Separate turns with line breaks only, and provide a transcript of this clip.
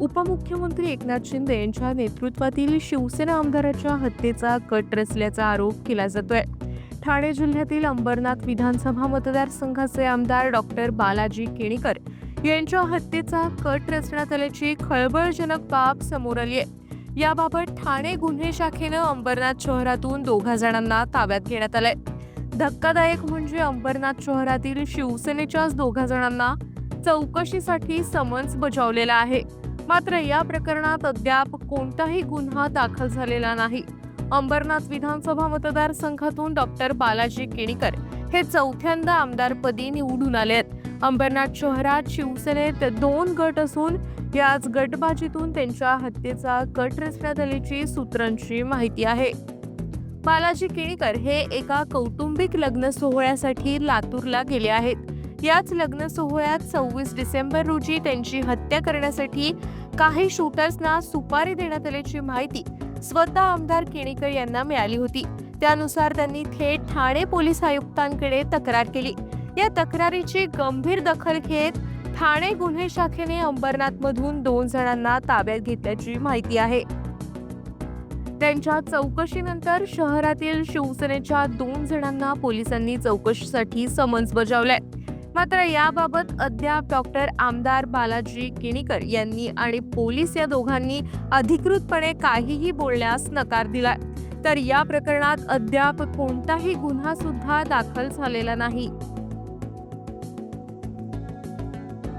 उपमुख्यमंत्री एकनाथ शिंदे यांच्या नेतृत्वातील शिवसेना आमदाराच्या हत्येचा कट रचल्याचा आरोप केला जातोय. ठाणे जिल्ह्यातील अंबरनाथ विधानसभा मतदारसंघाचे आमदार डॉक्टर बालाजी केणीकर यांच्या हत्येचा कट रचण्यात आल्याची खळबळजनक बाब समोर आली आहे याबाबत ठाणे गुन्हे शाखेनं अंबरनाथ शहरातून दोघा जणांना ताब्यात घेण्यात आलंय. धक्कादायक म्हणजे अंबरनाथ शहरातील शिवसेनेच्याच दोघा जणांना चौकशीसाठी समन्स बजावलेला आहे. मात्र या प्रकरणात अद्याप कोणताही गुन्हा दाखल झालेला नाही. अंबरनाथ विधानसभा मतदारसंघातून डॉक्टर बालाजी केणीकर हे चौथ्यांदा आमदारपदी निवडून आले आहेत. अंबरनाथ शहरात शिवसेनेत दोन गट असून याच गटबाजीतून त्यांच्या हत्येचा कट रचण्यात आल्याची सूत्रांची माहिती आहे. बालाजी केणीकर हे एका कौटुंबिक लग्न सोहळ्यासाठी लातूरला गेले आहेत. याच लग्न सोहळ्यात सव्वीस डिसेंबर रोजी त्यांची हत्या करण्यासाठी काही शूटर्सना सुपारी देण्यात आल्याची माहिती स्वतः आमदार केणीकर यांना मिळाली होती. त्यानुसार त्यांनी थेट ठाणे पोलीस आयुक्तांकडे तक्रार केली. या तक्रारीची गंभीर दखल घेत ठाणे गुन्हे शाखेने अंबरनाथमधून दोन जणांना ताब्यात घेतल्याची माहिती आहे. त्यांच्या चौकशीनंतर शहरातील शिवसेनेच्या दोन जणांना पोलिसांनी चौकशीसाठी समन्स बजावलाय. मात्र याबाबत अद्याप डॉक्टर आमदार बालाजी किणीकर यांनी आणि पोलीस या दोघांनी अधिकृतपणे काहीही बोलण्यास नकार दिला तर या प्रकरणात अद्याप कोणताही गुन्हा सुद्धा दाखल झालेला नाही.